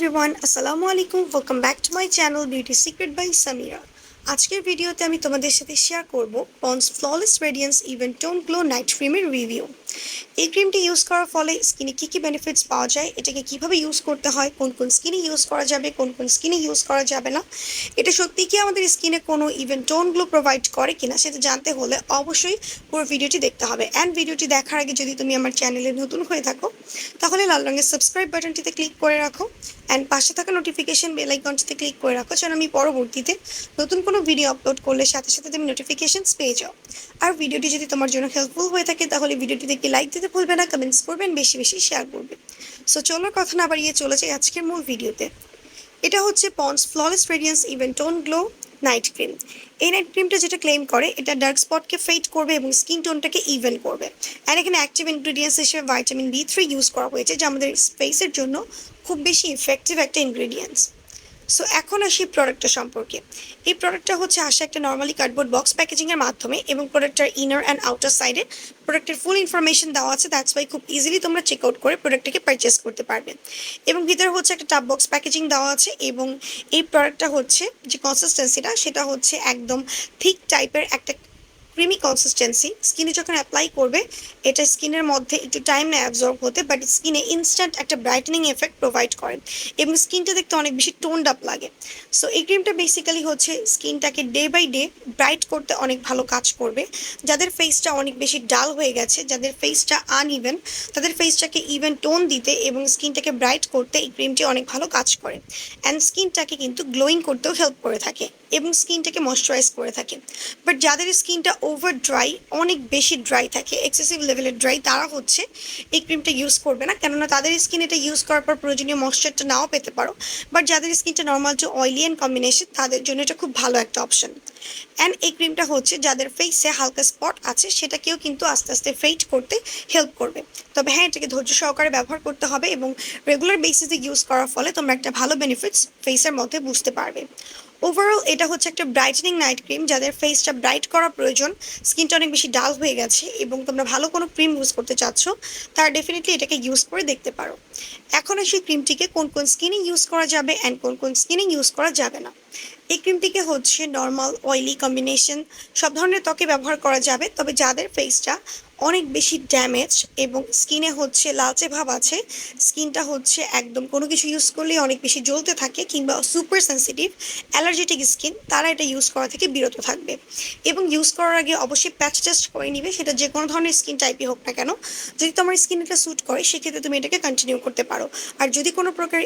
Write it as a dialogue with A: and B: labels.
A: Everyone আসসালামু আলাইকুম welcome back to my channel beauty secret by Samira আজকের ভিডিওতে আমি তোমাদের সাথে শেয়ার করব Pond's flawless radiance even tone glow night ক্রিমের রিভিউ এই ক্রিমটি ইউজ করার ফলে স্কিনে কী কী বেনিফিটস পাওয়া যায়, এটাকে কীভাবে ইউজ করতে হয়, কোন কোন স্কিনে ইউজ করা যাবে, কোন কোন স্কিনে ইউজ করা যাবে না, এটা সত্যি কি আমাদের স্কিনে কোনো ইভেন টোন গ্লো প্রোভাইড করে কিনা সেটা জানতে হলে অবশ্যই পুরো ভিডিওটি দেখতে হবে। অ্যান্ড ভিডিওটি দেখার আগে যদি তুমি আমার চ্যানেলে নতুন হয়ে থাকো, তাহলে লাল রঙের সাবস্ক্রাইব বাটনটিতে ক্লিক করে রাখো অ্যান্ড পাশে থাকা নোটিফিকেশন বেল আইকনটিতে ক্লিক করে রাখো যেন আমি পরবর্তীতে নতুন কোনো ভিডিও আপলোড করলে সাথে সাথে তুমি নোটিফিকেশনস পেয়ে যাও। আর ভিডিওটি যদি তোমার জন্য হেল্পফুল হয়ে থাকে, তাহলে ভিডিওটিতে একটি লাইক দিতে ভুলবে না কমেন্টস করবেন বেশি বেশি শেয়ার করবে সো চলো কথা না বাড়িয়ে চলে যাই আজকের মূল ভিডিওতে। এটা হচ্ছে Pond's flawless radiance even tone glow night cream এই নাইট ক্রিমটা যেটা ক্লেম করে, এটা ডার্ক স্পটকে ফেড করবে এবং স্কিন টোনটাকে ইভেন করবে। অ্যান্ড এখানে অ্যাক্টিভ ইনগ্রিডিয়েন্টস হিসেবে ভাইটামিন বি থ্রি ইউজ করা হয়েছে, যা আমাদের ফেসের জন্য খুব বেশি ইফেক্টিভ একটা ইনগ্রিডিয়েন্টস সো এখন আসি প্রোডাক্টটা সম্পর্কে। এই প্রোডাক্টটা হচ্ছে আসে একটা নর্মালি কার্ডবোর্ড বক্স প্যাকেজিংয়ের মাধ্যমে এবং প্রোডাক্টটার ইনার অ্যান্ড আউটার সাইডে প্রোডাক্টের ফুল ইনফরমেশন দেওয়া আছে দ্যাটস ওয়াই খুব ইজিলি তোমরা চেক আউট করে প্রোডাক্টটাকে পারচেস করতে পারবে। এবং ভিতরে হচ্ছে একটা টাপ বক্স প্যাকেজিং দেওয়া আছে এবং এই প্রোডাক্টটা হচ্ছে যে কনসিস্টেন্সিটা সেটা হচ্ছে একদম থিক টাইপের একটা ক্রিমি কনসিস্টেন্সি স্কিনে যখন অ্যাপ্লাই করবে, এটা স্কিনের মধ্যে একটু টাইম অ্যাবজর্ব হতে বাট স্কিনে ইনস্ট্যান্ট একটা ব্রাইটেনিং এফেক্ট প্রোভাইড করে। এবং স্কিনটা দেখতে অনেক বেশি টোনড আপ লাগে। সো এই ক্রিমটা বেসিক্যালি হচ্ছে স্কিনটাকে ডে বাই ডে ব্রাইট করতে অনেক ভালো কাজ করবে। যাদের ফেসটা অনেক বেশি ডাল হয়ে গেছে, যাদের ফেসটা আনইভেন তাদের ফেসটাকে ইভেন টোন দিতে এবং স্কিনটাকে ব্রাইট করতে এই ক্রিমটি অনেক ভালো কাজ করে। অ্যান্ড স্কিনটাকে কিন্তু গ্লোয়িং করতেও হেল্প করে থাকে এবং স্কিনটাকে ময়শ্চারাইজ করে থাকে। বাট যাদের স্কিনটা ওভার ড্রাই অনেক বেশি ড্রাই থাকে এক্সেসিভ লেভেলের ড্রাই তারা হচ্ছে এই ক্রিমটা ইউজ করবে না। কেননা তাদের স্কিন এটা ইউজ করার পর প্রয়োজনীয় ময়শ্চারটা নাও পেতে পারো। বাট যাদের স্কিনটা normal to oily and combination তাদের জন্য এটা খুব ভালো একটা অপশন অ্যান্ড এই ক্রিমটা হচ্ছে যাদের ফেসে হালকা স্পট আছে, সেটাকেও কিন্তু আস্তে আস্তে ফেড করতে হেল্প করবে। তবে হ্যাঁ এটাকে ধৈর্য সহকারে ব্যবহার করতে হবে এবং রেগুলার বেসিসে ইউজ করার ফলে তোমরা একটা ভালো বেনিফিটস ফেসের মধ্যে বুঝতে পারবে। ওভারঅল এটা হচ্ছে একটা ব্রাইটেনিং নাইট ক্রিম যাদের ফেসটা ব্রাইট করা প্রয়োজন স্কিনটা অনেক বেশি ডাল হয়ে গেছে এবং তোমরা ভালো কোনো ক্রিম ইউজ করতে চাচ্ছ, তারা ডেফিনেটলি এটাকে ইউজ করে দেখতে পারো। এখন সেই ক্রিমটিকে কোন কোন স্কিনে ইউজ করা যাবে অ্যান্ড কোন কোন স্কিনে ইউজ করা যাবে না। এই ক্রিমটিকে হচ্ছে নর্মাল অয়েলি কম্বিনেশন সব ধরনের ত্বকে ব্যবহার করা যাবে। তবে যাদের ফেসটা অনেক বেশি ড্যামেজ এবং স্কিনে হচ্ছে লালচে ভাব আছে স্কিনটা হচ্ছে একদম কোনো কিছু ইউজ করলে অনেক বেশি জ্বলতে থাকে কিংবা সুপার সেন্সিটিভ অ্যালার্জেটিক স্কিন তারা এটা ইউজ করা থেকে বিরত থাকবে। এবং ইউজ করার আগে অবশ্যই প্যাচ টেস্ট করে নিবে, সেটা যে কোনো ধরনের স্কিন টাইপই হোক না কেন। যদি তোমার স্কিন এটা স্যুট করে, সেক্ষেত্রে তুমি এটাকে কন্টিনিউ করতে পারো। আর যদি কোনো প্রকার